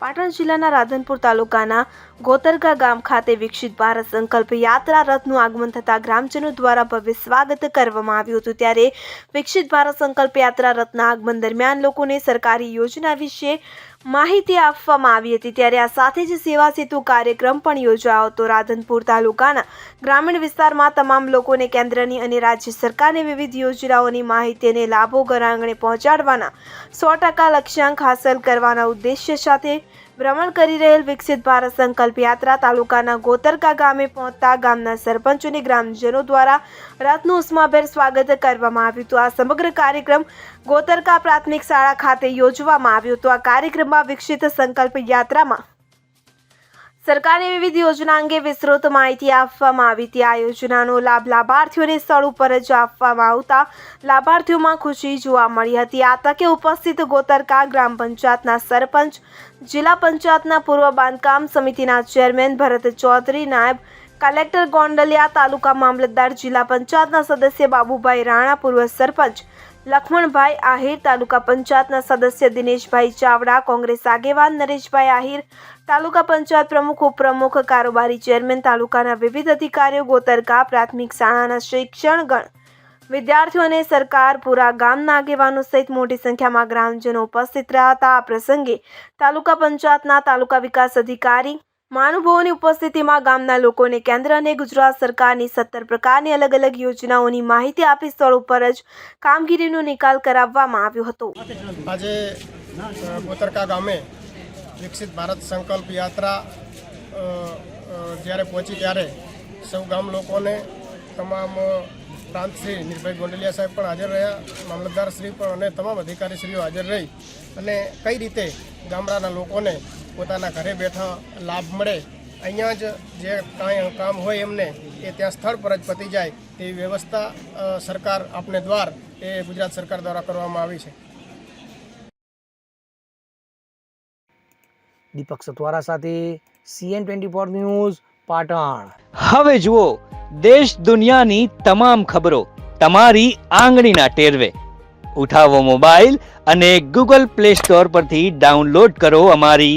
પાટણ જિલ્લાના રાધનપુર તાલુકાના ગોતરગા ગામ ખાતે વિકસિત ભારત સંકલ્પ યાત્રા રથનું આગમન થતા ગ્રામજનો દ્વારા ભવ્ય સ્વાગત કરવામાં આવ્યું હતું. ત્યારે વિકસિત ભારત સંકલ્પ યાત્રા રથના આગમન દરમિયાન લોકોને સરકારી યોજના વિશે માહિતી આપવામાં આવી હતી. ત્યારે આ સાથે જ સેવા સેતુ કાર્યક્રમ પણ યોજાયો હતો. રાધનપુર તાલુકાના ગ્રામીણ વિસ્તારમાં તમામ લોકોને કેન્દ્રની અને રાજ્ય સરકારની વિવિધ યોજનાઓની માહિતી અને લાભો ઘર આંગણે પહોંચાડવાના સો ટકા લક્ષ્યાંક હાંસલ કરવાના ઉદ્દેશ્ય સાથે ભ્રમણ કરી રહેલ વિકસિત ભારત સંકલ્પ યાત્રા તાલુકાના ગોતરકા ગામે પહોંચતા ગામના સરપંચ અને ગ્રામજનો દ્વારા રાતનું ઉષ્માભેર સ્વાગત કરવામાં આવ્યું હતું. આ સમગ્ર કાર્યક્રમ ગોતરકા પ્રાથમિક શાળા ખાતે યોજવામાં આવ્યો હતો. આ કાર્યક્રમમાં વિકસિત સંકલ્પ યાત્રામાં સરકારની વિવિધ યોજના અંગે વિસ્તૃત માહિતી આપવામાં આવી. હતી આ યોજનાનો લાભ લાભાર્થીઓને સ્થળ ઉપર જ આપવામાં આવતા લાભાર્થીઓમાં ખુશી જોવા મળી હતી. આ તકે ઉપસ્થિત ગોતરકા ગ્રામ પંચાયતના સરપંચ, જિલ્લા પંચાયતના પૂર્વ બાંધકામ સમિતિના ચેરમેન ભરત ચૌધરી, નાયબ કલેક્ટર ગોંડલિયા, તાલુકા મામલતદાર, જિલ્લા પંચાયતના સદસ્ય બાબુભાઈ રાણા, પૂર્વ સરપંચ લખમણભાઈ આહિર તાલુકા પંચાયતના સદસ્ય દિનેશભાઈ ચાવડા, કોંગ્રેસ આગેવાન નરેશભાઈ આહિર, તાલુકા પંચાયત પ્રમુખ, ઉપપ્રમુખ, કારોબારી ચેરમેન, તાલુકાના વિવિધ અધિકારીઓ, ગોતરકા પ્રાથમિક શાળાના શિક્ષણગણ વિદ્યાર્થીઓ અને સરકાર, પૂરા ગામના આગેવાનો સહિત મોટી સંખ્યામાં ગ્રામજનો ઉપસ્થિત રહ્યા હતા. આ પ્રસંગે તાલુકા પંચાયતના તાલુકા વિકાસ અધિકારી મહાનુભાવોની ઉપસ્થિતિમાં ગામના લોકોને કેન્દ્ર અને ગુજરાત સરકારની સત્તર પ્રકારની અલગ અલગ યોજનાઓની માહિતી આપી સ્થળ ઉપર જ કામગીરીનો નિકાલ કરાવવામાં આવ્યો હતો. આજે ગોતરકા ગામે વિકસિત ભારત સંકલ્પ યાત્રા જ્યારે પહોંચી ત્યારે સૌ ગામ લોકોને તમામ પ્રાંત શ્રી નિર્ભય ગોંડલિયા સાહેબ પણ હાજર રહ્યા, મામલતદાર શ્રી પણ અને તમામ અધિકારીશ્રીઓ હાજર રહી અને કઈ રીતે ગામડાના લોકોને પોતાના ઘરે બેઠા લાભ મળે. અહીંયા જ જે કાંઈ કામ હોય એમને એ ત્યાં સ્થળ પર જ પતી જાય તેવી વ્યવસ્થા સરકાર આપને દ્વાર એ ગુજરાત સરકાર દ્વારા કરવામાં આવી છે. દીપક સતવારા સાથે CN twenty four news Patan. હવે જુઓ દેશ દુનિયાની તમામ ખબરો તમારી આંગળીના ટેરવે. ઉઠાવો મોબાઈલ અને ગૂગલ પ્લે સ્ટોર પરથી ડાઉનલોડ કરો અમારી